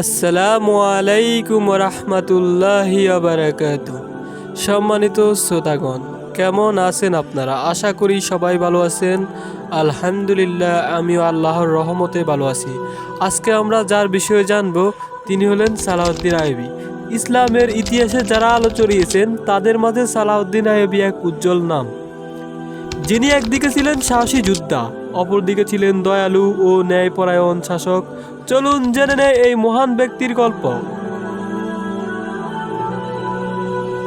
আসসালামু আলাইকুম রহমতুল্লাহি বারাকাত সম্মানিত শ্রোতাগণ, কেমন আছেন আপনারা? আশা করি সবাই ভালো আছেন। আলহামদুলিল্লাহ, আমিও আল্লাহর রহমতে ভালো আছি। আজকে আমরা যার বিষয়ে জানব, তিনি হলেন সালাউদ্দিন আইবি ইসলামের ইতিহাসে যারা আলো চড়িয়েছেন তাদের মাঝে সালাউদ্দিন আইবি এক উজ্জ্বল নাম। যিনি একদিকে ছিলেন সাহসী যোদ্ধা, অপরদিকে ছিলেন দয়ালু ও ন্যায়পরায়ণ শাসক। চলুন জেনে নেয় এই মহান ব্যক্তির গল্প।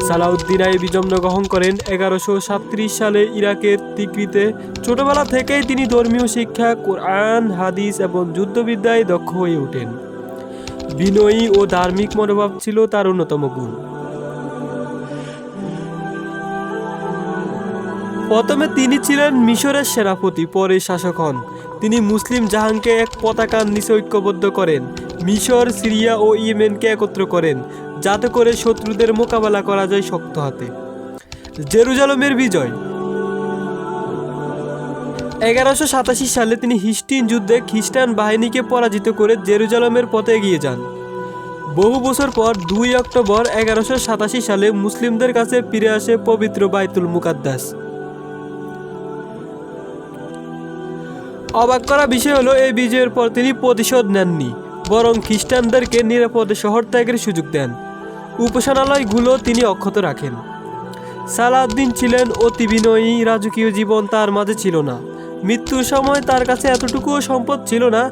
সালাউদ্দিন আইবি জন্মগ্রহণ করেন এগারোশো সাতত্রিশ সালে ইরাকের তিকরিতে। ছোটবেলা থেকেই তিনি ধর্মীয় শিক্ষা, কোরআন, হাদিস এবং যুদ্ধবিদ্যায় দক্ষ হয়ে ওঠেন। বিনয়ী ও ধার্মিক মনোভাব ছিল তার অন্যতম গুণ। প্রথমে তিনি ছিলেন মিশরের সেনাপতি, পরে শাসক হন। তিনি মুসলিম জাহানকে এক পতাকার নিচে ঐক্যবদ্ধ করেন, মিশর, সিরিয়া ও ইয়েমেনকে একত্র করেন, যাতে করে শত্রুদের মোকাবেলা করা যায় শক্ত হাতে। জেরুজালমের বিজয়। এগারোশো সাতাশি সালে তিনি হিস্টিন যুদ্ধে খ্রিস্টান বাহিনীকে পরাজিত করে জেরুজালমের পথে এগিয়ে যান। বহু বছর পর দুই অক্টোবর এগারোশো সাতাশি সালে মুসলিমদের কাছে ফিরে আসে পবিত্র বাইতুল মুকাদ্দাস। অবাক করা বিষয় হলো, এই বিজয়ের পর তিনি প্রতিশোধ নেননি, বরং খ্রিস্টানদেরকে নিরাপদে শহর ত্যাগের সুযোগ দেন। উপাসনালয়গুলো তিনি অক্ষত রাখেন। সালাউদ্দিন ছিলেন অতি বিনয়ী রাজকীয় জীবন তার মাঝে ছিল না। মৃত্যুর সময় তার কাছে এতটুকুও সম্পদ ছিল না,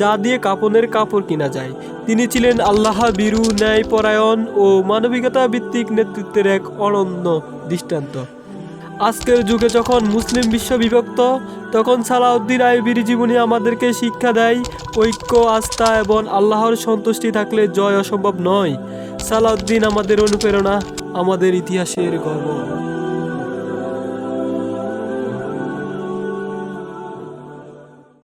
যা দিয়ে কাপনের কাপড় কিনা যায়। তিনি ছিলেন আল্লাহ বীরু ন্যায়পরায়ণ ও মানবিকতা ভিত্তিক নেতৃত্বের এক অনন্য দৃষ্টান্ত। আজকের যুগে যখন মুসলিম বিশ্ব বিভক্ত, তখন সালাউদ্দিন আইবির জীবনী আমাদেরকে শিক্ষা দেয়, ঐক্য, আস্থা এবং আল্লাহর সন্তুষ্টি থাকলে জয় অসম্ভব নয়। সালাউদ্দিন আমাদের অনুপ্রেরণা, আমাদের ইতিহাসের গর্ব।